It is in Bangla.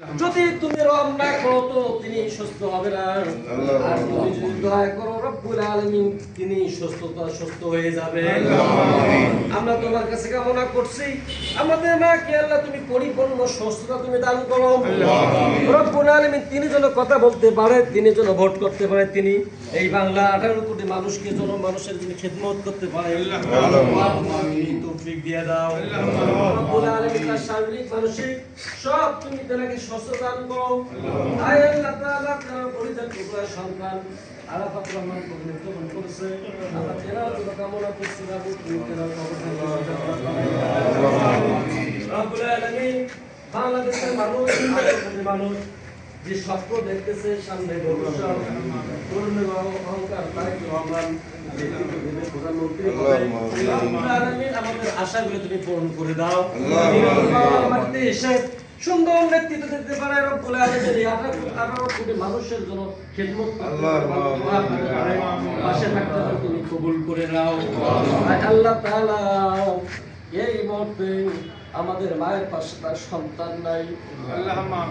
যদি তুমি রব না করো তো তিনি সুস্থ হবে না। আর তুমি যদি দয়া করো, রব্বুল আলমিন তিনি সুস্থতা সুস্থ হয়ে যাবে। তোমার কাছে কামনা করছি। আমাদের মাকে আল্লাহ তুমি পরিপূর্ণ সুস্থতা তুমি দান করো। রব্বুল আলামিন তিনি যেন কথা বলতে পারে তিনি যেন ভোট করতে পারে তিনি এই বাংলা আঠারো কোটি মানুষকে যেন মানুষের জন্য খেদমত করতে পারে। তৌফিক দিয়ে দাও। রব্বুল আলামিন তার শারীরিক মানসিক সব তুমি তাকে সুস্থ দান করো। আয় আল্লাহ তাআলা তার টুকরা সন্তান আরাফাত রহমান কবি মৃত্যুবরণ করেছে। আল্লাহ তেরাও কামনা করছি বাবু তুমি তেরাও বাংলাদেশের মানুষ মানুষ যে স্বপ্ন দেখতেছে সামনে অহংকার আমাদের আশাগুলো তুমি পূরণ করে দাও। এসে সুন্দর নেতৃত্ব দিতে পারে মানুষের জন্য খেদমত করতে পারে পাশে থাকতে পারে তুমি কবুল করে নাও। আল্লাহ তাআলা এই মুহূর্তে আমাদের মায়ের পাশে তার সন্তান নাই। আলামিন